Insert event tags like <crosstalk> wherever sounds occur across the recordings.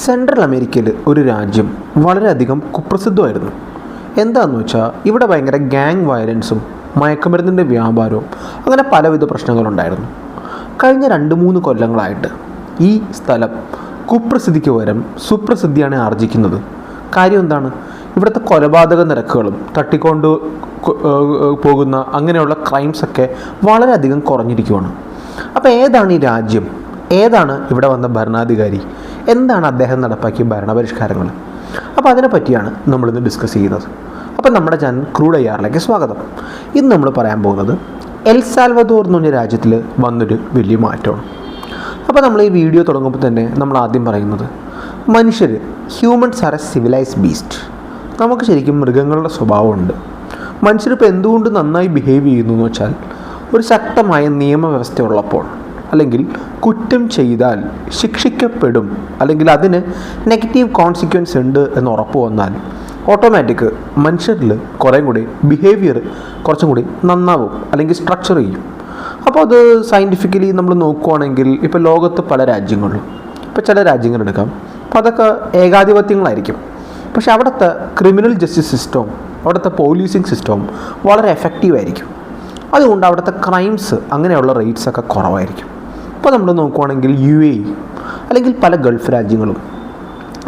Central അമേരിക്കയിൽ ഒരു രാജ്യം വളരെയധികം കുപ്രസിദ്ധമായിരുന്നു. എന്താണെന്ന് വെച്ചാൽ ഇവിടെ ഭയങ്കര ഗ്യാങ് വയലൻസും മയക്കുമരുന്നിന്റെ വ്യാപാരവും അങ്ങനെ പലവിധ പ്രശ്നങ്ങളുണ്ടായിരുന്നു. കഴിഞ്ഞ രണ്ട് മൂന്ന് കൊല്ലങ്ങളായിട്ട് ഈ സ്ഥലം കുപ്രസിദ്ധിക്ക് പകരം സുപ്രസിദ്ധിയാണ് ആർജിക്കുന്നത്. കാര്യം എന്താണ്? ഇവിടുത്തെ കൊലപാതക നിരക്കുകളും തട്ടിക്കൊണ്ട് പോകുന്ന അങ്ങനെയുള്ള ക്രൈംസൊക്കെ വളരെയധികം കുറഞ്ഞിരിക്കുവാണ്. അപ്പോൾ ഏതാണ് ഈ രാജ്യം? ഏതാണ് ഇവിടെ വന്ന ഭരണാധികാരി? എന്താണ് അദ്ദേഹം നടപ്പാക്കിയ ഭരണപരിഷ്കാരങ്ങൾ? അപ്പോൾ അതിനെ പറ്റിയാണ് നമ്മളിന്ന് ഡിസ്കസ് ചെയ്യുന്നത്. അപ്പം നമ്മുടെ ചാനൽ ക്രൂഡ് അയ്യാറിലേക്ക് സ്വാഗതം. ഇന്ന് നമ്മൾ പറയാൻ പോകുന്നത് എൽ സാൽവദോർ എന്ന് പറഞ്ഞ രാജ്യത്തിൽ വന്നൊരു വലിയ മാറ്റമാണ്. അപ്പോൾ നമ്മൾ ഈ വീഡിയോ തുടങ്ങുമ്പോൾ തന്നെ നമ്മൾ ആദ്യം പറയുന്നത് മനുഷ്യർ humans are a civilise beast നമുക്ക് ശരിക്കും മൃഗങ്ങളുടെ സ്വഭാവമുണ്ട്. മനുഷ്യരിപ്പോൾ എന്തുകൊണ്ട് നന്നായി ബിഹേവ് ചെയ്യുന്നു എന്ന് വെച്ചാൽ ഒരു ശക്തമായ നിയമവ്യവസ്ഥ ഉള്ളപ്പോൾ അല്ലെങ്കിൽ കുറ്റം ചെയ്താൽ ശിക്ഷിക്കപ്പെടും അല്ലെങ്കിൽ അതിന് നെഗറ്റീവ് കോൺസിക്വൻസ് ഉണ്ട് എന്ന് ഉറപ്പ് വന്നാൽ ഓട്ടോമാറ്റിക് മനുഷ്യരിൽ കുറേ കൂടി ബിഹേവിയർ കുറച്ചും കൂടി നന്നാവും അല്ലെങ്കിൽ സ്ട്രക്ചർ ചെയ്യും. അപ്പോൾ അത് സയന്റിഫിക്കലി നമ്മൾ നോക്കുവാണെങ്കിൽ ഇപ്പോൾ ലോകത്ത് പല രാജ്യങ്ങളിലും ഇപ്പോൾ ചില രാജ്യങ്ങൾ എടുക്കാം അപ്പോൾ അതൊക്കെ ഏകാധിപത്യങ്ങളായിരിക്കും. പക്ഷെ അവിടുത്തെ ക്രിമിനൽ ജസ്റ്റിസ് സിസ്റ്റവും അവിടുത്തെ പോലീസിങ് സിസ്റ്റവും വളരെ എഫക്റ്റീവ് ആയിരിക്കും. അതുകൊണ്ട് അവിടുത്തെ ക്രൈംസ് അങ്ങനെയുള്ള റേറ്റ്സൊക്കെ കുറവായിരിക്കും. ഇപ്പോൾ നമ്മൾ നോക്കുവാണെങ്കിൽ യു എ അല്ലെങ്കിൽ പല ഗൾഫ് രാജ്യങ്ങളും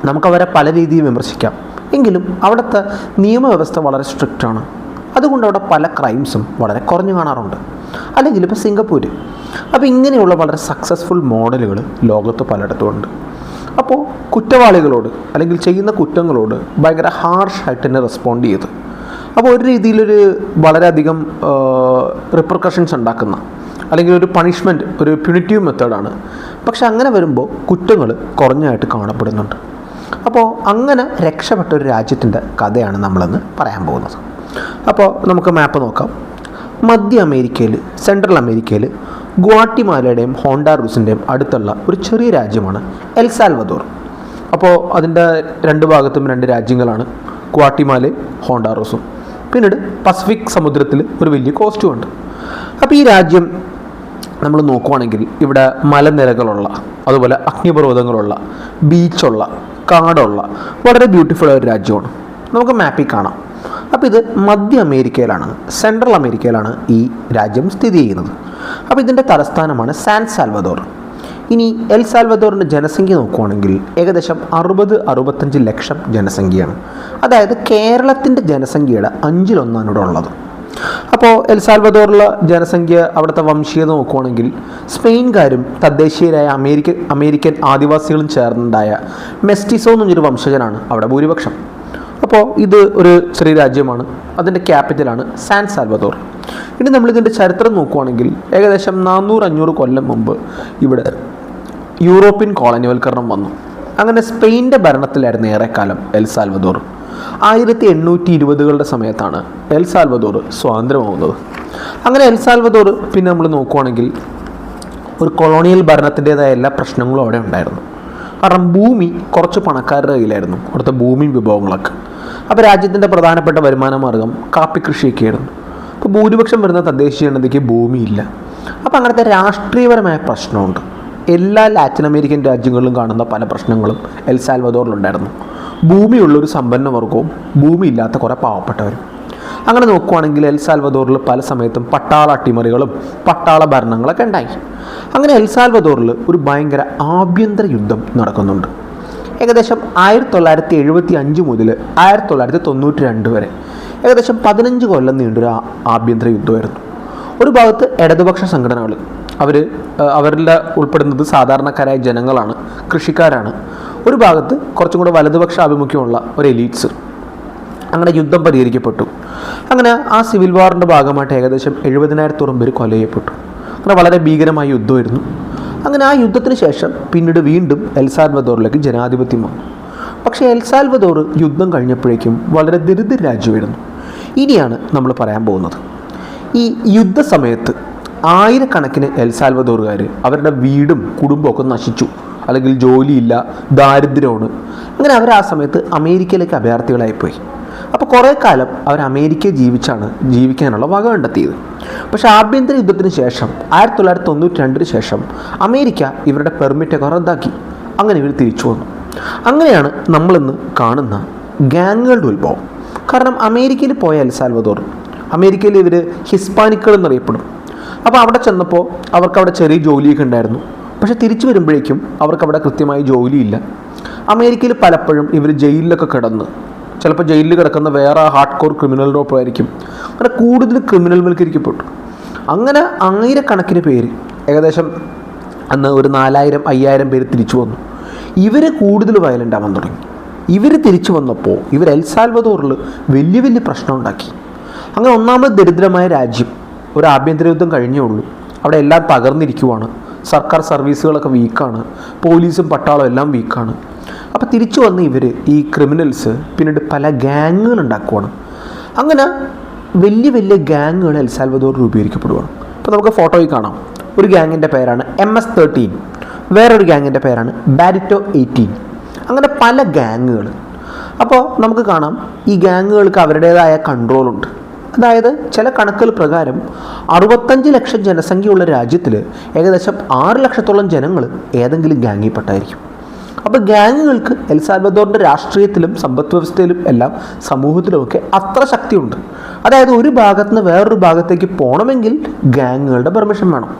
നമുക്കവരെ പല രീതിയിൽ വിമർശിക്കാം. എങ്കിലും അവിടുത്തെ നിയമവ്യവസ്ഥ വളരെ സ്ട്രിക്റ്റ് ആണ്. അതുകൊണ്ട് അവിടെ പല ക്രൈംസും വളരെ കുറഞ്ഞു കാണാറുണ്ട്. അല്ലെങ്കിൽ ഇപ്പോൾ സിംഗപ്പൂർ അപ്പോൾ ഇങ്ങനെയുള്ള വളരെ സക്സസ്ഫുൾ മോഡലുകൾ ലോകത്ത് പലയിടത്തും ഉണ്ട് അപ്പോൾ കുറ്റവാളികളോട് അല്ലെങ്കിൽ ചെയ്യുന്ന കുറ്റങ്ങളോട് ഭയങ്കര ഹാർഷായിട്ട് തന്നെ റെസ്പോണ്ട് ചെയ്ത് അപ്പോൾ ഒരു രീതിയിലൊരു വളരെയധികം റിപ്രക്കഷൻസ് ഉണ്ടാക്കുന്ന അല്ലെങ്കിൽ ഒരു പണിഷ്മെന്റ് ഒരു പ്യൂണിറ്റീവ് മെത്തേഡാണ് പക്ഷെ അങ്ങനെ വരുമ്പോൾ കുറ്റങ്ങൾ കുറഞ്ഞായിട്ട് കാണപ്പെടുന്നുണ്ട്. അപ്പോൾ അങ്ങനെ രക്ഷപ്പെട്ട ഒരു രാജ്യത്തിന്റെ കഥയാണ് നമ്മളിന്ന് പറയാൻ പോകുന്നത്. അപ്പോൾ നമുക്ക് മാപ്പ് നോക്കാം. മധ്യ അമേരിക്കയിൽ സെൻട്രൽ അമേരിക്കയിൽ ഗുവാട്ടിമാലയുടെയും ഹോണ്ടാറൂസിന്റെയും അടുത്തുള്ള ഒരു ചെറിയ രാജ്യമാണ് എൽസാൽവദോർ അപ്പോൾ അതിന്റെ രണ്ട് ഭാഗത്തും രണ്ട് രാജ്യങ്ങളാണ് ഗുവാട്ടിമാലയും ഹോണ്ടാറൂസും പിന്നീട് പസഫിക് സമുദ്രത്തിൽ ഒരു വലിയ കോസ്റ്റും ഉണ്ട്. അപ്പോൾ ഈ രാജ്യം നമ്മൾ നോക്കുവാണെങ്കിൽ ഇവിടെ മലനിരകളുള്ള അതുപോലെ അഗ്നിപർവതങ്ങളുള്ള ബീച്ചുള്ള കാടുള്ള വളരെ ബ്യൂട്ടിഫുൾ ആയ ഒരു രാജ്യമാണ്. നമുക്ക് മാപ്പിൽ കാണാം. അപ്പോൾ ഇത് മധ്യ അമേരിക്കയിലാണ് സെൻട്രൽ അമേരിക്കയിലാണ് ഈ രാജ്യം സ്ഥിതി ചെയ്യുന്നത്. അപ്പോൾ ഇതിന്റെ തലസ്ഥാനമാണ് സാൻ സാൽവദോർ ഇനി എൽ സാൽവദോറിന്റെ ജനസംഖ്യ നോക്കുവാണെങ്കിൽ ഏകദേശം അറുപത് അറുപത്തഞ്ച് ലക്ഷം ജനസംഖ്യയാണ്. അതായത് കേരളത്തിന്റെ ജനസംഖ്യയുടെ അഞ്ചിലൊന്നാണ് ഇവിടെ ഉള്ളത്. അപ്പോൾ എൽ സാൽവദോറിലെ ജനസംഖ്യ അവിടുത്തെ വംശീയത നോക്കുകയാണെങ്കിൽ സ്പെയിൻകാരും തദ്ദേശീയരായ അമേരിക്ക അമേരിക്കൻ ആദിവാസികളും ചേർന്നുണ്ടായ മെസ്റ്റിസോ എന്നൊരു വംശജനാണ് അവിടെ ഭൂരിപക്ഷം. അപ്പോൾ ഇത് ഒരു ചെറിയ രാജ്യമാണ്. അതിന്റെ ക്യാപിറ്റലാണ് സാൻ സാൽവദോർ. ഇനി നമ്മളിതിന്റെ ചരിത്രം നോക്കുവാണെങ്കിൽ ഏകദേശം നാനൂറ് അഞ്ഞൂറ് കൊല്ലം മുമ്പ് ഇവിടെ യൂറോപ്യൻ കോളനിവൽക്കരണം വന്നു. അങ്ങനെ സ്പെയിന്റെ ഭരണത്തിലായിരുന്നു ഏറെക്കാലം എൽ സാൽവദോർ. ആയിരത്തി എണ്ണൂറ്റി ഇരുപതുകളുടെ സമയത്താണ് എൽ സാൽവദോർ സ്വാതന്ത്ര്യമാവുന്നത്. അങ്ങനെ എൽ സാൽവദോർ പിന്നെ നമ്മൾ നോക്കുവാണെങ്കിൽ ഒരു കൊളോണിയൽ ഭരണത്തിന്റെതായ എല്ലാ പ്രശ്നങ്ങളും അവിടെ ഉണ്ടായിരുന്നു. കാരണം ഭൂമി കുറച്ച് പണക്കാരുടെ കയ്യിലായിരുന്നു. അവിടുത്തെ ഭൂമി വിഭവങ്ങളൊക്കെ. അപ്പോൾ രാജ്യത്തിന്റെ പ്രധാനപ്പെട്ട വരുമാന മാർഗം കാപ്പി കൃഷിയൊക്കെയായിരുന്നു. അപ്പോൾ ഭൂരിപക്ഷം വരുന്ന തദ്ദേശീയ ജനതയ്ക്ക് ഭൂമിയില്ല. അപ്പോൾ അങ്ങനത്തെ രാഷ്ട്രീയപരമായ പ്രശ്നമുണ്ട്. എല്ലാ ലാറ്റിൻ അമേരിക്കൻ രാജ്യങ്ങളിലും കാണുന്ന പല പ്രശ്നങ്ങളും എൽ സാൽവദോറിലുണ്ടായിരുന്നു. ഭൂമിയുള്ള ഒരു സമ്പന്ന വർഗവും ഭൂമിയില്ലാത്ത കുറേ പാവപ്പെട്ടവരും. അങ്ങനെ നോക്കുവാണെങ്കിൽ എൽ സാൽവദോറിൽ പല സമയത്തും പട്ടാള അട്ടിമറികളും പട്ടാള ഭരണങ്ങളൊക്കെ ഉണ്ടായി. അങ്ങനെ എൽ സാൽവദോറിൽ ഒരു ഭയങ്കര ആഭ്യന്തര യുദ്ധം നടക്കുന്നുണ്ട്. ഏകദേശം ആയിരത്തി തൊള്ളായിരത്തി എഴുപത്തി അഞ്ച് മുതൽ ആയിരത്തി തൊള്ളായിരത്തി തൊണ്ണൂറ്റി രണ്ട് വരെ. ഏകദേശം പതിനഞ്ച് കൊല്ലം നീണ്ടൊരു ആഭ്യന്തര യുദ്ധമായിരുന്നു. ഒരു ഭാഗത്ത് ഇടതുപക്ഷ സംഘടനകൾ അവർ അവരുടെ ഉൾപ്പെടുന്നത് സാധാരണക്കാരായ ജനങ്ങളാണ് കൃഷിക്കാരാണ്. ഒരു ഭാഗത്ത് കുറച്ചും കൂടെ വലതുപക്ഷ ആഭിമുഖ്യമുള്ള ഒരു എലീറ്റ്സ് അങ്ങനെ യുദ്ധം പരിഹരിക്കപ്പെട്ടു. അങ്ങനെ ആ സിവിൽ വാറിന്റെ ഭാഗമായിട്ട് ഏകദേശം എഴുപതിനായിരത്തോളം പേര് കൊല ചെയ്യപ്പെട്ടു അങ്ങനെ വളരെ ഭീകരമായ യുദ്ധമായിരുന്നു. അങ്ങനെ ആ യുദ്ധത്തിന് ശേഷം പിന്നീട് വീണ്ടും എൽസാൽവദോറിലേക്ക് ജനാധിപത്യം വന്നു പക്ഷേ എൽസാൽവദോർ യുദ്ധം കഴിഞ്ഞപ്പോഴേക്കും വളരെ ദരിദ്ര രാജ്യമായിരുന്നു. ഇനിയാണ് നമ്മൾ പറയാൻ പോകുന്നത്. ഈ യുദ്ധസമയത്ത് ആയിരക്കണക്കിന് എൽസാൽവദോറുകാർ അവരുടെ വീടും കുടുംബമൊക്കെ നശിച്ചു. അല്ലെങ്കിൽ ജോലിയില്ല ദാരിദ്ര്യമാണ്. അങ്ങനെ അവർ ആ സമയത്ത് അമേരിക്കയിലേക്ക് അഭയാർത്ഥികളായിപ്പോയി അപ്പോൾ കുറേ കാലം അവർ അമേരിക്കയിൽ ജീവിച്ചാണ് ജീവിക്കാനുള്ള വക കണ്ടെത്തിയത്. പക്ഷേ ആഭ്യന്തര യുദ്ധത്തിന് ശേഷം ആയിരത്തി തൊള്ളായിരത്തി തൊണ്ണൂറ്റി രണ്ടിന് ശേഷം അമേരിക്ക ഇവരുടെ പെർമിറ്റൊക്കെ റദ്ദാക്കി. അങ്ങനെ ഇവർ തിരിച്ചു വന്നു. അങ്ങനെയാണ് നമ്മളിന്ന് കാണുന്ന ഗാങ്ങുകളുടെ ഉത്ഭവം. കാരണം അമേരിക്കയിൽ പോയ എൽ സാൽവദോർ അമേരിക്കയിൽ ഇവർ ഹിസ്പാനിക്കുകൾ എന്നറിയപ്പെടും. അപ്പോൾ അവിടെ ചെന്നപ്പോൾ അവർക്ക് അവിടെ ചെറിയ ജോലിയൊക്കെ ഉണ്ടായിരുന്നു. പക്ഷേ തിരിച്ചു വരുമ്പോഴേക്കും അവർക്ക് അവിടെ കൃത്യമായി ജോലിയില്ല. അമേരിക്കയിൽ പലപ്പോഴും ഇവർ ജയിലിലൊക്കെ കിടന്ന് ചിലപ്പോൾ ജയിലിൽ കിടക്കുന്ന വേറെ ഹാർഡ് കോർ ക്രിമിനലിനോടൊപ്പം ആയിരിക്കും അങ്ങനെ കൂടുതൽ ക്രിമിനൽ വൽക്കരിക്കപ്പെട്ടു അങ്ങനെ ആയിരക്കണക്കിന് പേര് ഏകദേശം അന്ന് ഒരു നാലായിരം അയ്യായിരം പേര് തിരിച്ചു വന്നു. ഇവർ കൂടുതൽ വയലന്റ് ആവാൻ തുടങ്ങി. ഇവർ തിരിച്ചു വന്നപ്പോൾ ഇവർ എൽസാൽവദോറിൽ വലിയ വലിയ പ്രശ്നം ഉണ്ടാക്കി. അങ്ങനെ ഒന്നാമത് ദരിദ്രമായ രാജ്യം ഒരു ആഭ്യന്തര യുദ്ധം കഴിഞ്ഞേ ഉള്ളൂ. അവിടെ എല്ലാം തകർന്നിരിക്കുവാണ്. സർക്കാർ സർവീസുകളൊക്കെ വീക്കാണ് പോലീസും പട്ടാളവും എല്ലാം വീക്കാണ് അപ്പോൾ തിരിച്ചു വന്ന ഇവർ ഈ ക്രിമിനൽസ് പിന്നീട് പല ഗാങ്ങുകൾ ഉണ്ടാക്കുവാണ് അങ്ങനെ വലിയ വലിയ ഗാങ്ങുകൾ എൽസാൽവദോർ രൂപീകരിക്കപ്പെടുവാണ്. അപ്പോൾ നമുക്ക് ഫോട്ടോയിൽ കാണാം. ഒരു ഗാങ്ങിന്റെ പേരാണ് എം എസ് തേർട്ടീൻ വേറൊരു ഗാങ്ങിന്റെ പേരാണ് ബാരിറ്റോ എയ്റ്റീൻ അങ്ങനെ പല ഗാങ്ങുകൾ അപ്പോൾ നമുക്ക് കാണാം ഈ ഗാങ്ങുകൾക്ക് അവരുടേതായ കൺട്രോളുണ്ട് അതായത് ചില കണക്കുകൾ പ്രകാരം അറുപത്തഞ്ച് ലക്ഷം ജനസംഖ്യയുള്ള രാജ്യത്തിൽ ഏകദേശം ആറ് ലക്ഷത്തോളം ജനങ്ങൾ ഏതെങ്കിലും ഗാങ്ങിൽപ്പെട്ടായിരിക്കും അപ്പോൾ ഗാങ്ങുകൾക്ക് എൽ സാൽവദോറിന്റെ രാഷ്ട്രീയത്തിലും സമ്പദ് വ്യവസ്ഥയിലും എല്ലാം സമൂഹത്തിലുമൊക്കെ അത്ര ശക്തിയുണ്ട്. അതായത് ഒരു ഭാഗത്ത് നിന്ന് വേറൊരു ഭാഗത്തേക്ക് പോകണമെങ്കിൽ ഗാങ്ങുകളുടെ പെർമിഷൻ വേണം.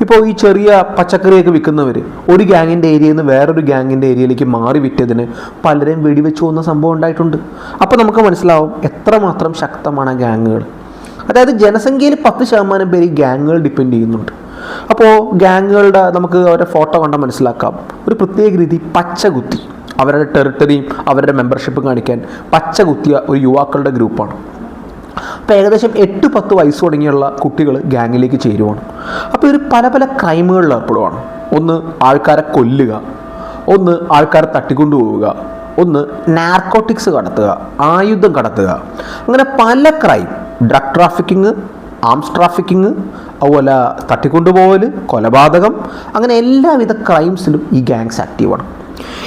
ഇപ്പോൾ ഈ ചെറിയ പച്ചക്കറിയൊക്കെ വിൽക്കുന്നവർ ഒരു ഗ്യാങ്ങിന്റെ ഏരിയയിൽ നിന്ന് വേറൊരു ഗ്യാങ്ങിന്റെ ഏരിയയിലേക്ക് മാറി വിറ്റതിന് പലരെയും വെടിവെച്ച് പോകുന്ന സംഭവം ഉണ്ടായിട്ടുണ്ട്. അപ്പോൾ നമുക്ക് മനസ്സിലാവും എത്രമാത്രം ശക്തമാണ് ഗാങ്ങുകൾ. അതായത് ജനസംഖ്യയിൽ പത്ത് ശതമാനം പേര് ഈ ഗ്യാങ്ങുകൾ ഡിപ്പെൻഡ് ചെയ്യുന്നുണ്ട്. അപ്പോൾ ഗ്യാങ്ങുകളുടെ നമുക്ക് അവരുടെ ഫോട്ടോ കണ്ടാൽ മനസ്സിലാക്കാം. ഒരു പ്രത്യേക രീതി പച്ച കുത്തി. അവരുടെ ടെറിട്ടറിയും അവരുടെ മെമ്പർഷിപ്പും കാണിക്കാൻ പച്ച കുത്തിയ ഒരു യുവാക്കളുടെ ഗ്രൂപ്പാണ്. അപ്പോൾ ഏകദേശം എട്ട് പത്ത് വയസ്സ് തുടങ്ങിയുള്ള കുട്ടികൾ ഗ്യാങ്ങിലേക്ക് ചേരുവാണ്. അപ്പോൾ ഇവർ പല പല ക്രൈമുകളിൽ ഏർപ്പെടുവാണ്. ഒന്ന് ആൾക്കാരെ കൊല്ലുക. ഒന്ന് ആൾക്കാരെ തട്ടിക്കൊണ്ടുപോവുക. ഒന്ന് നാർക്കോട്ടിക്സ് കടത്തുക. ആയുധം കടത്തുക. അങ്ങനെ പല crime drug trafficking arms trafficking അതുപോലെ തട്ടിക്കൊണ്ടുപോകൽ കൊലപാതകം അങ്ങനെ എല്ലാവിധ ക്രൈംസിലും ഈ ഗ്യാങ്സ് ആക്റ്റീവാണ്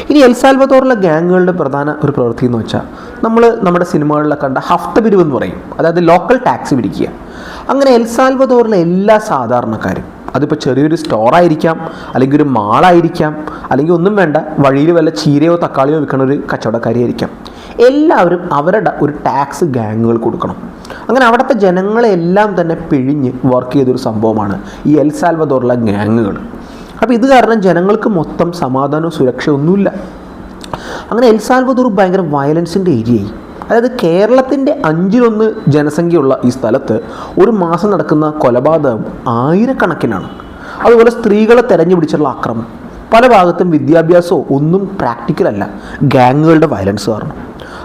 ഇനി എൽസാൽവത്തോറിലെ ഗ്യാങ്ങുകളുടെ പ്രധാന ഒരു പ്രവൃത്തി എന്ന് വെച്ചാൽ നമ്മൾ നമ്മുടെ സിനിമകളിലെ കണ്ട ഹഫ്ത പിരിവ് എന്ന് പറയും. അതായത് ലോക്കൽ ടാക്സ് പിടിക്കുക. അങ്ങനെ എൽസാൽവത്തോറിലെ എല്ലാ സാധാരണക്കാരും അതിപ്പോൾ ചെറിയൊരു സ്റ്റോറായിരിക്കാം അല്ലെങ്കിൽ ഒരു മാളായിരിക്കാം അല്ലെങ്കിൽ ഒന്നും വേണ്ട വഴിയിൽ വല്ല ചീരയോ തക്കാളിയോ വിൽക്കുന്ന ഒരു കച്ചവടക്കാരിയായിരിക്കാം. എല്ലാവരും അവരുടെ ഒരു ടാക്സ് ഗാങ്ങുകൾ കൊടുക്കണം. അങ്ങനെ അവിടുത്തെ ജനങ്ങളെല്ലാം തന്നെ പിഴിഞ്ഞ് വർക്ക് ചെയ്തൊരു സംഭവമാണ് ഈ എൽ സാൽവദോറിലെ ഗ്യാങ്ങുകൾ അപ്പോൾ ഇത് കാരണം ജനങ്ങൾക്ക് മൊത്തം സമാധാനവും സുരക്ഷയൊന്നുമില്ല അങ്ങനെ എൽ സാൽവദോർ ഭയങ്കര വയലൻസിന്റെ ഏരിയയായി അതായത് കേരളത്തിന്റെ അഞ്ചിലൊന്ന് ജനസംഖ്യയുള്ള ഈ സ്ഥലത്ത് ഒരു മാസം നടക്കുന്ന കൊലപാതകം ആയിരക്കണക്കിനാണ്. അതുപോലെ സ്ത്രീകളെ തെരഞ്ഞു പിടിച്ചുള്ള ആക്രമണം പല ഭാഗത്തും വിദ്യാഭ്യാസമോ ഒന്നും പ്രാക്ടിക്കലല്ല ഗാങ്ങുകളുടെ വയലൻസ് കാരണം.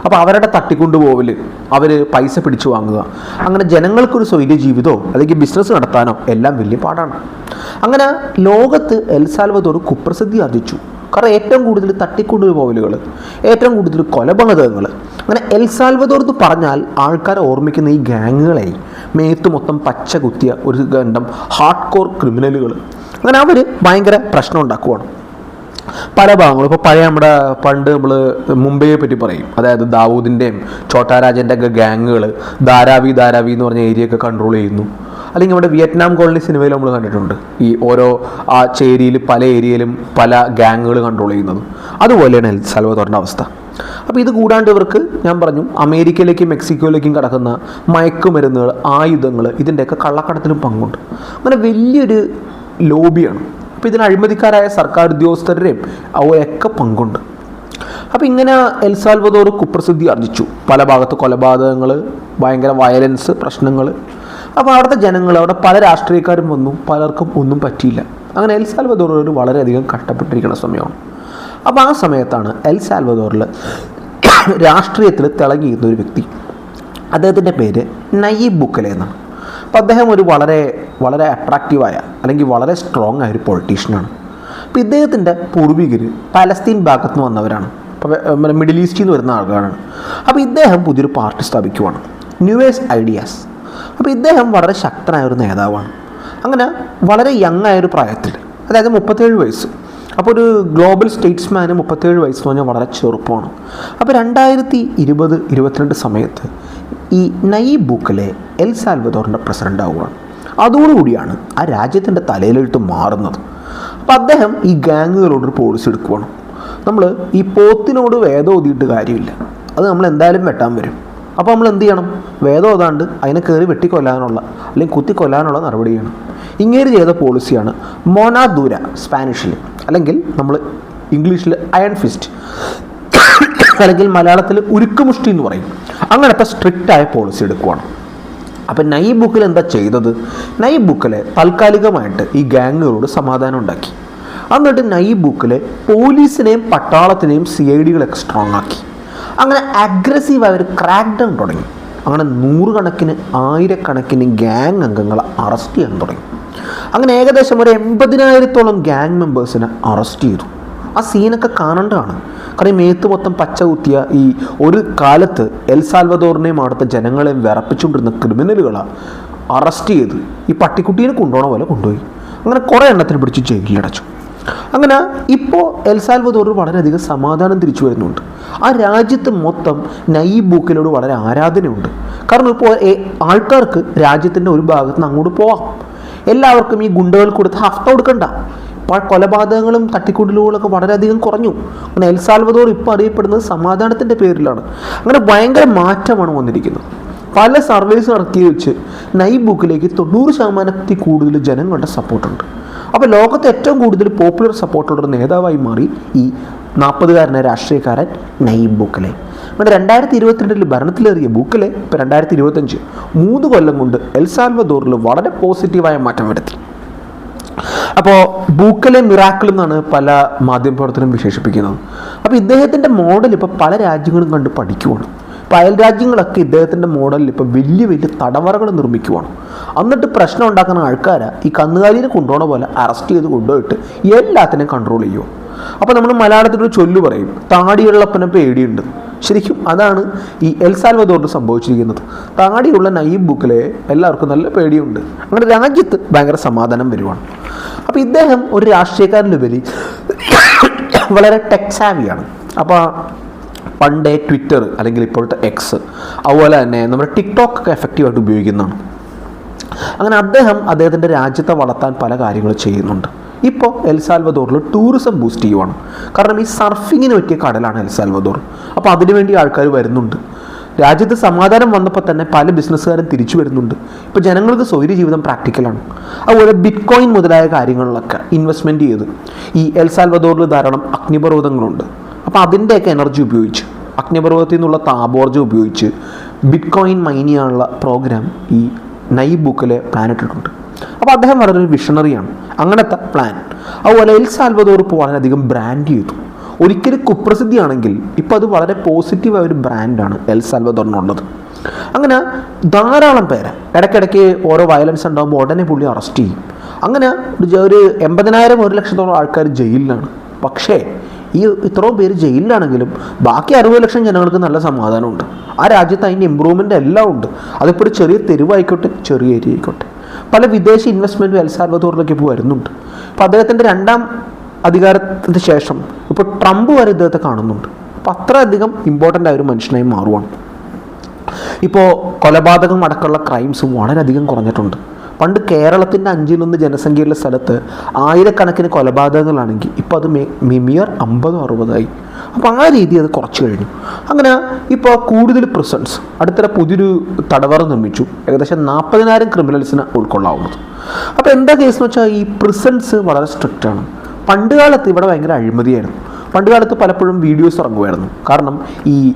അപ്പോൾ അവരുടെ തട്ടിക്കൊണ്ടുപോകൽ അവർ പൈസ പിടിച്ചു വാങ്ങുക. അങ്ങനെ ജനങ്ങൾക്കൊരു സ്വൈര്യ ജീവിതമോ അല്ലെങ്കിൽ ബിസിനസ് നടത്താനോ എല്ലാം വലിയ പാടാണ്. അങ്ങനെ ലോകത്ത് എൽ സാൽവദോർ കുപ്രസിദ്ധി ആർജിച്ചു. കാരണം ഏറ്റവും കൂടുതൽ തട്ടിക്കൊണ്ടുപോകലുകൾ ഏറ്റവും കൂടുതൽ കൊലപാതകങ്ങൾ അങ്ങനെ എൽസാൽവദോർ എന്ന് പറഞ്ഞാൽ ആൾക്കാരെ ഓർമ്മിക്കുന്ന ഈ ഗാങ്ങുകളെ മേത്ത് മൊത്തം പച്ച കുത്തിയ ഒരു ഗണ്ഡം ഹാർഡ് കോർ ക്രിമിനലുകൾ അങ്ങനെ അവർ ഭയങ്കര പ്രശ്നം ഉണ്ടാക്കുവാണ്. പല ഭാഗങ്ങളും. ഇപ്പോൾ പഴയ നമ്മുടെ പണ്ട് നമ്മൾ മുംബൈയെ പറ്റി പറയും. അതായത് ദാവൂദിന്റെയും ചോട്ടാരാജന്റെ ഒക്കെ ഗാങ്ങുകൾ ധാരാവി ധാരാവി എന്ന് പറഞ്ഞ ഏരിയ ഒക്കെ കൺട്രോൾ ചെയ്യുന്നു. അല്ലെങ്കിൽ നമ്മുടെ വിയറ്റ്നാം കോളനി സിനിമയിൽ നമ്മൾ കണ്ടിട്ടുണ്ട്. ഈ ഓരോ ആ ചേരിയിൽ പല ഏരിയയിലും പല ഗാങ്ങുകൾ കൺട്രോൾ ചെയ്യുന്നത്. അതുപോലെയാണ് എൽ അവസ്ഥ. അപ്പോൾ ഇത് കൂടാണ്ട് ഇവർക്ക് ഞാൻ പറഞ്ഞു അമേരിക്കയിലേക്കും മെക്സിക്കോയിലേക്കും കടക്കുന്ന മയക്കുമരുന്നുകൾ ആയുധങ്ങൾ ഇതിന്റെയൊക്കെ കള്ളക്കടത്തിലും പങ്കുണ്ട്. അങ്ങനെ വലിയൊരു ലോബിയാണ് അപ്പോൾ ഇതിന് അഴിമതിക്കാരായ സർക്കാർ ഉദ്യോഗസ്ഥരുടെയും അവയൊക്കെ പങ്കുണ്ട്. അപ്പോൾ ഇങ്ങനെ എൽസാൽവദോർ കുപ്രസിദ്ധി ആർജിച്ചു. പല ഭാഗത്ത് കൊലപാതകങ്ങൾ ഭയങ്കര വയലൻസ് പ്രശ്നങ്ങൾ അപ്പോൾ അവിടുത്തെ ജനങ്ങൾ അവിടെ പല രാഷ്ട്രീയക്കാരും വന്നു. പലർക്കും ഒന്നും പറ്റിയില്ല. അങ്ങനെ എൽ സാൽവദോർ ഒരു വളരെയധികം കഷ്ടപ്പെട്ടിരിക്കുന്ന സമയമാണ്. അപ്പോൾ ആ സമയത്താണ് എൽ സാൽവദോറിൽ <coughs> രാഷ്ട്രീയത്തിൽ തിളങ്ങിയിരുന്ന ഒരു വ്യക്തി. അദ്ദേഹത്തിന്റെ പേര് നയീബ് ബുക്കലെ എന്നാണ്. അപ്പോൾ അദ്ദേഹം ഒരു വളരെ വളരെ അട്രാക്റ്റീവായ അല്ലെങ്കിൽ വളരെ സ്ട്രോങ് ആയ ഒരു പൊളിറ്റീഷ്യനാണ് അപ്പോൾ ഇദ്ദേഹത്തിന്റെ പൂർവികർ പാലസ്തീൻ ഭാഗത്ത് നിന്ന് വന്നവരാണ് അപ്പോൾ മിഡിൽ ഈസ്റ്റിൽ നിന്ന് വരുന്ന ആളുകളാണ്. അപ്പോൾ ഇദ്ദേഹം പുതിയൊരു പാർട്ടി സ്ഥാപിക്കുവാണ്. ന്യൂവേഴ്സ് ഐഡിയാസ് അപ്പോൾ ഇദ്ദേഹം വളരെ ശക്തനായ ഒരു നേതാവാണ്. അങ്ങനെ വളരെ യങ് ആയൊരു പ്രായത്തിൽ അതായത് മുപ്പത്തേഴ് വയസ്സ്. അപ്പോൾ ഒരു ഗ്ലോബൽ സ്റ്റേറ്റ്സ്മാന് മുപ്പത്തേഴ് വയസ്സ് എന്ന് പറഞ്ഞാൽ വളരെ ചെറുപ്പമാണ്. അപ്പോൾ രണ്ടായിരത്തി ഇരുപത് ഇരുപത്തിരണ്ട് സമയത്ത് ഈ നയീബ് ബൂക്കലെ എൽ സാൽവദോറിന്റെ പ്രസിഡന്റ് ആവുകയാണ് അതോടുകൂടിയാണ് ആ രാജ്യത്തിന്റെ തലയിലെഴുത്ത് മാറുന്നത്. അപ്പം അദ്ദേഹം ഈ ഗാങ്ങുകളോടൊരു പോളിസി എടുക്കുവാണ്. നമ്മൾ ഈ പോത്തിനോട് വേദം ഓതിയിട്ട് കാര്യമില്ല. അത് നമ്മൾ എന്തായാലും വെട്ടാൻ വരും. അപ്പോൾ നമ്മൾ എന്ത് ചെയ്യണം? വേദം ഓതാണ്ട് അതിനെ കയറി വെട്ടിക്കൊല്ലാനുള്ള അല്ലെങ്കിൽ കുത്തിക്കൊല്ലാനുള്ള നടപടി ചെയ്യണം. ഇങ്ങനെ ചെയ്ത പോളിസിയാണ് മോനാദൂര സ്പാനിഷിൽ അല്ലെങ്കിൽ നമ്മൾ ഇംഗ്ലീഷിൽ അയൺ ഫിസ്റ്റ്. അല്ലെങ്കിൽ മലയാളത്തിൽ ഉരുക്കുമുഷ്ടി എന്ന് പറയും. അങ്ങനത്തെ സ്ട്രിക്റ്റ് ആയ പോളിസി എടുക്കുവാണ്. അപ്പം നൈ ബുക്കിൽ എന്താ ചെയ്തത്? നൈ ബുക്കിൽ താൽക്കാലികമായിട്ട് ഈ ഗാങ്ങുകളോട് സമാധാനം ഉണ്ടാക്കി. എന്നിട്ട് നൈ ബുക്കിൽ പോലീസിനെയും പട്ടാളത്തിനെയും സി ഐ ഡികളൊക്കെ സ്ട്രോങ് ആക്കി. അങ്ങനെ അഗ്രസീവായ ഒരു ക്രാക്ക് ഡൗൺ തുടങ്ങി. അങ്ങനെ നൂറുകണക്കിന് ആയിരക്കണക്കിന് ഗ്യാങ് അംഗങ്ങളെ അറസ്റ്റ് ചെയ്യാൻ തുടങ്ങി. അങ്ങനെ ഏകദേശം ഒരു എൺപതിനായിരത്തോളം ഗ്യാങ് മെമ്പേഴ്സിനെ അറസ്റ്റ് ചെയ്തു. ആ സീനൊക്കെ കാണേണ്ടതാണ്. കാരണം മേത്ത് മൊത്തം പച്ച കുത്തിയ ഈ ഒരു കാലത്ത് എൽ സാൽവദോറിനെയും അവിടുത്തെ ജനങ്ങളെയും വിറപ്പിച്ചുകൊണ്ടിരുന്ന ക്രിമിനലുകളാണ് അറസ്റ്റ് ചെയ്ത് ഈ പട്ടിക്കുട്ടീനെ കൊണ്ടുപോകണ പോലെ കൊണ്ടുപോയി. അങ്ങനെ കുറേ എണ്ണത്തിന് പിടിച്ച് ജയിലിലടച്ചു അങ്ങനെ ഇപ്പോൾ എൽ സാൽവദോർ വളരെയധികം സമാധാനം തിരിച്ചു വരുന്നുണ്ട്. ആ രാജ്യത്ത് മൊത്തം നൈബൂക്കിനോട് വളരെ ആരാധനയുണ്ട്. കാരണം ഇപ്പോൾ ആൾക്കാർക്ക് രാജ്യത്തിന്റെ ഒരു ഭാഗത്ത് നിന്ന് അങ്ങോട്ട് പോവാം. എല്ലാവർക്കും ഈ ഗുണ്ടകൾ കൊടുത്ത് ഹഫ്ത കൊടുക്കണ്ട. കൊലപാതകങ്ങളും തട്ടിക്കൂട്ടലുകളൊക്കെ വളരെയധികം കുറഞ്ഞു. അങ്ങനെ എൽസാൽവദോർ ഇപ്പോൾ അറിയപ്പെടുന്നത് സമാധാനത്തിന്റെ പേരിലാണ്. അങ്ങനെ ഭയങ്കര മാറ്റമാണ് വന്നിരിക്കുന്നത്. പല സർവേസ് നടത്തി വെച്ച് നൈബുക്കിലേക്ക് തൊണ്ണൂറ് ശതമാനത്തിൽ കൂടുതൽ ജനങ്ങളുടെ സപ്പോർട്ടുണ്ട്. അപ്പോൾ ലോകത്ത് ഏറ്റവും കൂടുതൽ പോപ്പുലർ സപ്പോർട്ടുള്ള നേതാവായി മാറി ഈ നാൽപ്പതുകാരനായ രാഷ്ട്രീയക്കാരൻ നയീബ് ബുക്കലെ. അങ്ങനെ രണ്ടായിരത്തി ഇരുപത്തിരണ്ടിൽ ഭരണത്തിലേറിയ ബുക്കലെ ഇപ്പോൾ രണ്ടായിരത്തി ഇരുപത്തഞ്ച് മൂന്ന് കൊല്ലം കൊണ്ട് എൽസാൽവദോറിൽ വളരെ പോസിറ്റീവായ മാറ്റം വരുത്തി. അപ്പോൾ ബൂക്കലെ മിറാക്കിൾ എന്നാണ് പല മാധ്യമപ്രവർത്തനം വിശേഷിപ്പിക്കുന്നത്. അപ്പോൾ ഇദ്ദേഹത്തിന്റെ മോഡൽ ഇപ്പോൾ പല രാജ്യങ്ങളും കണ്ട് പഠിക്കുവാണ്. ഇപ്പോൾ അയൽ രാജ്യങ്ങളൊക്കെ ഇദ്ദേഹത്തിന്റെ മോഡലിൽ ഇപ്പോൾ വലിയ വലിയ തടവറകൾ നിർമ്മിക്കുവാണ്. എന്നിട്ട് പ്രശ്നം ഉണ്ടാക്കുന്ന ആൾക്കാരെ ഈ കന്നുകാലിനെ കൊണ്ടുപോകണ പോലെ അറസ്റ്റ് ചെയ്ത് കൊണ്ടുപോയിട്ട് എല്ലാത്തിനെയും കൺട്രോൾ ചെയ്യുമോ അപ്പോൾ നമ്മൾ മലയാളത്തിലൊരു ചൊല്ലു പറയും താടിയുള്ളപ്പനെ പേടിയുണ്ട്. ശരിക്കും അതാണ് ഈ എൽ സാൽവദോറിന് സംഭവിച്ചിരിക്കുന്നത്. താടിയുള്ള നയീബ് ബുക്കിലെ എല്ലാവർക്കും നല്ല പേടിയുണ്ട്. അങ്ങനെ രാജ്യത്ത് ഭയങ്കര സമാധാനം വരുവാണ്. അപ്പോൾ ഇദ്ദേഹം ഒരു രാഷ്ട്രീയക്കാരനുപരി വളരെ ടെക്സാവിയാണ് അപ്പോൾ പണ്ടേ ട്വിറ്റർ അല്ലെങ്കിൽ ഇപ്പോഴത്തെ എക്സ് അതുപോലെ തന്നെ നമ്മുടെ ടിക്ടോക്ക് ഒക്കെ എഫക്റ്റീവായിട്ട് ഉപയോഗിക്കുന്നതാണ്. അങ്ങനെ അദ്ദേഹം അദ്ദേഹത്തിന്റെ രാജ്യത്തെ വളർത്താൻ പല കാര്യങ്ങളും ചെയ്യുന്നുണ്ട്. ഇപ്പോൾ എൽസാൽവദോറിൽ ടൂറിസം ബൂസ്റ്റ് ചെയ്യുവാണ്. കാരണം ഈ സർഫിങ്ങിന് പറ്റിയ കടലാണ് എൽസാൽവദോർ അപ്പോൾ അതിനുവേണ്ടി ആൾക്കാർ വരുന്നുണ്ട്. രാജ്യത്ത് സമാധാനം വന്നപ്പോൾ തന്നെ പല ബിസിനസ്സുകാരും തിരിച്ചു വരുന്നുണ്ട്. ഇപ്പോൾ ജനങ്ങൾക്ക് സ്വൈര്യ ജീവിതം പ്രാക്ടിക്കലാണ് അതുപോലെ ബിറ്റ് കോയിൻ മുതലായ കാര്യങ്ങളിലൊക്കെ ഇൻവെസ്റ്റ്മെന്റ് ചെയ്ത് ഈ എൽസാൽവദോറിൽ ധാരാളം അഗ്നിപർവതങ്ങളുണ്ട്. അപ്പോൾ അതിന്റെയൊക്കെ എനർജി ഉപയോഗിച്ച് അഗ്നിപർവതത്തിൽ നിന്നുള്ള താപോർജം ഉപയോഗിച്ച് ബിറ്റ് കോയിൻ മൈൻ ചെയ്യാനുള്ള പ്രോഗ്രാം ഈ നൈ ബുക്കിലെ പ്ലാൻ ഇട്ടിട്ടുണ്ട്. അപ്പോൾ അദ്ദേഹം വളരെ വിഷണറിയാണ് അങ്ങനത്തെ പ്ലാൻ അതുപോലെ എൽ സാൽവദോർ ഇപ്പോൾ വളരെയധികം ബ്രാൻഡ് ചെയ്തു. ഒരിക്കലും കുപ്രസിദ്ധിയാണെങ്കിൽ ഇപ്പോൾ അത് വളരെ പോസിറ്റീവായ ഒരു ബ്രാൻഡാണ് എൽ സാൽവദോറിനുള്ളത് അങ്ങനെ ധാരാളം പേരെ ഇടയ്ക്കിടയ്ക്ക് ഓരോ വയലൻസ് ഉണ്ടാകുമ്പോൾ ഉടനെ പുള്ളി അറസ്റ്റ് ചെയ്യും. അങ്ങനെ ഒരു എൺപതിനായിരം ഒരു ലക്ഷത്തോളം ആൾക്കാർ ജയിലിലാണ്. പക്ഷേ ഈ ഇത്രയും പേര് ജയിലിലാണെങ്കിലും ബാക്കി അറുപത് ലക്ഷം ജനങ്ങൾക്ക് നല്ല സമാധാനമുണ്ട്. ആ രാജ്യത്ത് അതിന്റെ ഇമ്പ്രൂവ്മെന്റ് എല്ലാം ഉണ്ട്. അതിപ്പോൾ ഒരു ചെറിയ തെരുവായിക്കോട്ടെ ചെറിയ ഏരിയ ആയിക്കോട്ടെ പല വിദേശ ഇൻവെസ്റ്റ്മെന്റും എൽ സാൽവദോറിലേക്ക് ഇപ്പോൾ വരുന്നുണ്ട്. അപ്പോൾ അദ്ദേഹത്തിന്റെ രണ്ടാം അധികാരത്തിന് ശേഷം ഇപ്പോൾ ട്രംപ് വരെ ഇദ്ദേഹത്തെ കാണുന്നുണ്ട്. അപ്പോൾ അത്രയധികം ഇമ്പോർട്ടന്റ് ആയ ഒരു മനുഷ്യനായി മാറുവാണ്. ഇപ്പോൾ കൊലപാതകം അടക്കമുള്ള ക്രൈംസ് വളരെയധികം കുറഞ്ഞിട്ടുണ്ട്. പണ്ട് കേരളത്തിന്റെ അഞ്ചിലൊന്ന് ജനസംഖ്യയുള്ള സ്ഥലത്ത് ആയിരക്കണക്കിന് കൊലപാതകങ്ങളാണെങ്കിൽ ഇപ്പോൾ അത് മിമിയർ അമ്പതോ അറുപതായി. അപ്പോൾ ആ രീതി അത് കുറച്ച് കഴിഞ്ഞു. അങ്ങനെ ഇപ്പോൾ കൂടുതൽ പ്രിസൺസ് അടുത്തിടെ പുതിയൊരു തടവറ നിർമ്മിച്ചു. ഏകദേശം നാൽപ്പതിനായിരം ക്രിമിനൽസിനെ ഉൾക്കൊള്ളാവുന്നത്. അപ്പോൾ എന്താ കേസ് എന്ന് വെച്ചാൽ ഈ പ്രിസൺസ് വളരെ സ്ട്രിക്റ്റ് ആണ്. പണ്ട് കാലത്ത് ഇവിടെ ഭയങ്കര അഴിമതിയായിരുന്നു. പണ്ട് കാലത്ത് പലപ്പോഴും വീഡിയോസ് ഇറങ്ങുമായിരുന്നു. കാരണം ഈ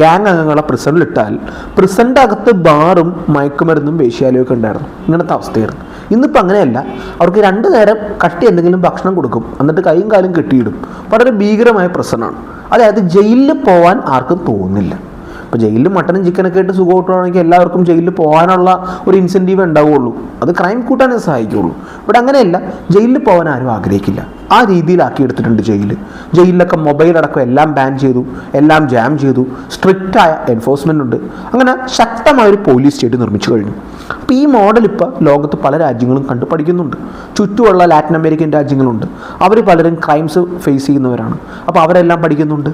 ഗ്യാങ് അംഗങ്ങളെ പ്രിസണിലിട്ടാൽ പ്രിസണിന്റെ അകത്ത് ബാറും മയക്കുമരുന്നും വേശ്യാലയും ഒക്കെ ഉണ്ടായിരുന്നു. ഇങ്ങനത്തെ അവസ്ഥയായിരുന്നു. ഇന്നിപ്പോൾ അങ്ങനെയല്ല. അവർക്ക് രണ്ട് നേരം കട്ടി എന്തെങ്കിലും ഭക്ഷണം കൊടുക്കും. എന്നിട്ട് കൈയും കാലും കെട്ടിയിടും. വളരെ ഭീകരമായ പ്രസനാണ് അതായത് ജയിലിൽ പോകാൻ ആർക്കും തോന്നുന്നില്ല. ഇപ്പോൾ ജയിലിൽ മട്ടനും ചിക്കനൊക്കെ ആയിട്ട് സുഖമായിട്ടുവാണെങ്കിൽ എല്ലാവർക്കും ജയിലിൽ പോകാനുള്ള ഒരു ഇൻസെന്റീവ് ഉണ്ടാവുകയുള്ളൂ അത് ക്രൈം കൂട്ടാനേ സഹായിക്കുകയുള്ളൂ ഇവിടെ അങ്ങനെയല്ല. ജയിലിൽ പോകാൻ ആരും ആഗ്രഹിക്കില്ല. ആ രീതിയിലാക്കി എടുത്തിട്ടുണ്ട് ജയിൽ ജയിലിലൊക്കെ മൊബൈൽ അടക്കം എല്ലാം ബാൻ ചെയ്തു എല്ലാം ജാം ചെയ്തു. സ്ട്രിക്റ്റായ എൻഫോഴ്സ്മെന്റ് ഉണ്ട്. അങ്ങനെ ശക്തമായ ഒരു പോലീസ് സ്റ്റേറ്റ് നിർമ്മിച്ചു കഴിഞ്ഞു. അപ്പോൾ ഈ മോഡൽ ഇപ്പോൾ ലോകത്ത് പല രാജ്യങ്ങളും കണ്ടു പഠിക്കുന്നുണ്ട് ചുറ്റുമുള്ള ലാറ്റിൻ അമേരിക്കൻ രാജ്യങ്ങളുണ്ട്. അവർ പലരും ക്രൈംസ് ഫേസ് ചെയ്യുന്നവരാണ്. അപ്പോൾ അവരെല്ലാം പഠിക്കുന്നുണ്ട്.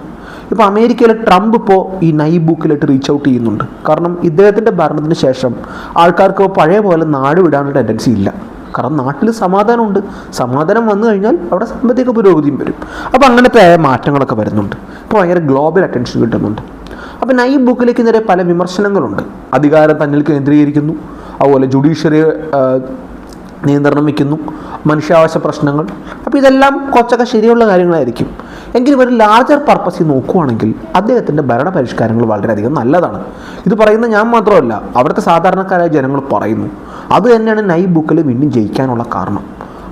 ഇപ്പോൾ അമേരിക്കയിലെ ട്രംപ് ഇപ്പോൾ ഈ നൈ ബുക്കിലിട്ട് റീച്ച് ഔട്ട് ചെയ്യുന്നുണ്ട്. കാരണം ഇദ്ദേഹത്തിന്റെ ഭരണത്തിന് ശേഷം ആൾക്കാർക്ക് പഴയ പോലെ നാട് വിടാനുള്ള ടെൻഡൻസി ഇല്ല. കാരണം നാട്ടിൽ സമാധാനമുണ്ട്. സമാധാനം വന്നു കഴിഞ്ഞാൽ അവിടെ സാമ്പത്തിക പുരോഗതിയും വരും. അപ്പോൾ അങ്ങനത്തെ മാറ്റങ്ങളൊക്കെ വരുന്നുണ്ട്. ഇപ്പോൾ ഭയങ്കര ഗ്ലോബൽ അറ്റൻഷൻ കിട്ടുന്നുണ്ട്. അപ്പം ഈ ബുക്കിലേക്ക് നേരെ പല വിമർശനങ്ങളുണ്ട്. അധികാരം തന്നിൽ കേന്ദ്രീകരിക്കുന്നു. അതുപോലെ ജുഡീഷ്യറി നിയന്ത്രണം വയ്ക്കുന്നു. മനുഷ്യാവകാശ പ്രശ്നങ്ങൾ. അപ്പോൾ ഇതെല്ലാം കുറച്ചൊക്കെ ശരിയുള്ള കാര്യങ്ങളായിരിക്കും. എങ്കിലും ഒരു ലാർജർ പർപ്പസിൽ നോക്കുവാണെങ്കിൽ അദ്ദേഹത്തിന്റെ ഭരണ പരിഷ്കാരങ്ങൾ വളരെയധികം നല്ലതാണ്. ഇത് പറയുന്ന ഞാൻ മാത്രമല്ല അവിടുത്തെ സാധാരണക്കാരായ ജനങ്ങൾ പറയുന്നു അത് തന്നെയാണ് നൈ ബുക്കിൽ വീണ്ടും ജയിക്കാനുള്ള കാരണം.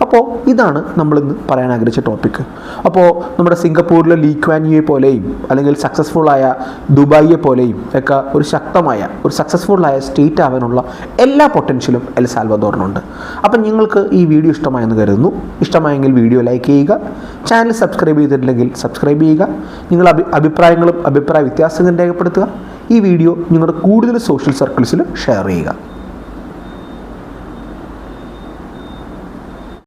അപ്പോൾ ഇതാണ് നമ്മളിന്ന് പറയാൻ ആഗ്രഹിച്ച ടോപ്പിക്ക് അപ്പോൾ നമ്മുടെ സിംഗപ്പൂരിലെ ലീ ക്വാനിയെ പോലെയും അല്ലെങ്കിൽ സക്സസ്ഫുൾ ആയ ദുബായിയെ പോലെയും ഒക്കെ ഒരു ശക്തമായ ഒരു സക്സസ്ഫുൾ ആയ സ്റ്റേറ്റ് ആവാനുള്ള എല്ലാ പൊട്ടൻഷ്യലും എൽ സാൽവദോറിനുണ്ട് അപ്പം നിങ്ങൾക്ക് ഈ വീഡിയോ ഇഷ്ടമായെന്ന് കരുതുന്നു. ഇഷ്ടമായെങ്കിൽ വീഡിയോ ലൈക്ക് ചെയ്യുക. ചാനൽ സബ്സ്ക്രൈബ് ചെയ്തിട്ടില്ലെങ്കിൽ സബ്സ്ക്രൈബ് ചെയ്യുക. നിങ്ങൾ അഭി അഭിപ്രായങ്ങളും അഭിപ്രായ വ്യത്യാസങ്ങളും രേഖപ്പെടുത്തുക. ഈ വീഡിയോ നിങ്ങളുടെ കൂടുതൽ സോഷ്യൽ സർക്കിൾസിൽ ഷെയർ ചെയ്യുക.